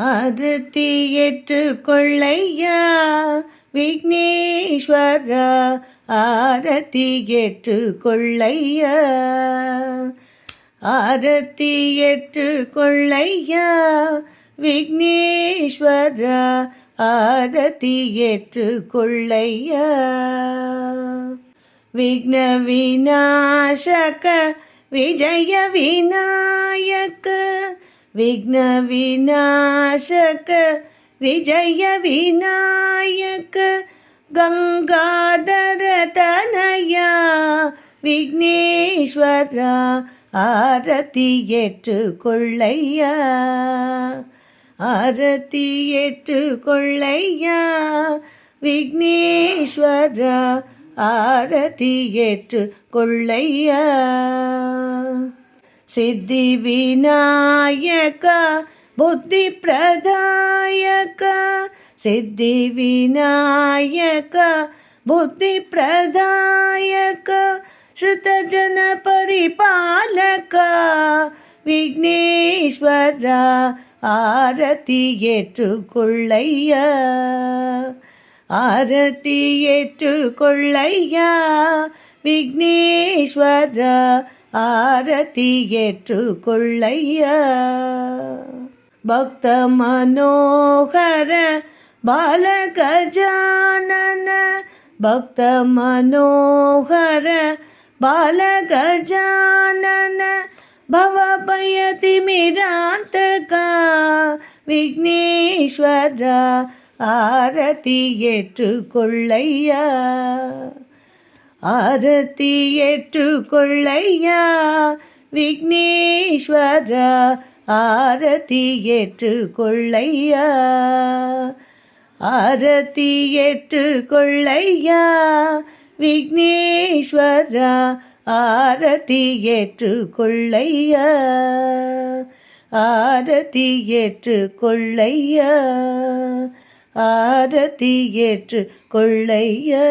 ஆரத்தி ஏற்று கொள்ளையா விக்னேஸ்வரா ஆரத்தி ஏற்று கொள்ளையா ஆரத்தி ஏற்று கொள்ளையா விக்னேஸ்வரா ஆரத்தி ஏற்று கொள்ளையா விக்ன விநாசக விஜய வினா விக்ன விநாசக விஜய விநாயக கங்காதர தனயா விக்னேஸ்வரா ஆரத்தி ஏற்று கொள்ளையா ஆரத்தி ஏற்று கொள்ளையா விக்னேஸ்வரா ஆரத்தி ஏற்று கொள்ளையா సిద్ధి వినాయక బుద్ధి ప్రదాయక సిద్ధి వినాయక బుద్ధి ప్రదాయక శృతజన పరిపాలక విఘ్నేశ్వర ಆರತಿ ಏற்றுಕೊಳ್ಳಯ್ಯ ಆರತಿ ಏற்றுಕೊಳ್ಳಯ್ಯ ವಿಘ್ನೇಶ್ವರ விக்னேஸ்வரா ஆரத்தி ஏற்றுக்கொள்ளையா பக்த மனோகர பாலகஜானன பக்த மனோகர बालगजानन भवभयतिमिरान्तका விக்னேஸ்வர ஆரத்தி ஏற்றுக்கொள்ளையா ஆரத்தி ஏற்றுக்கொள்ளையா? விக்னேஸ்வரா ஆரத்தி ஏற்றுக்கொள்ளையா? ஆரத்தி ஏற்றுக்கொள்ளையா? விக்னேஸ்வரா ஆரத்தி ஏற்று கொள்ளையா ஆரத்தி ஏற்று கொள்ளையா ஆரத்தி ஏற்று கொள்ளையா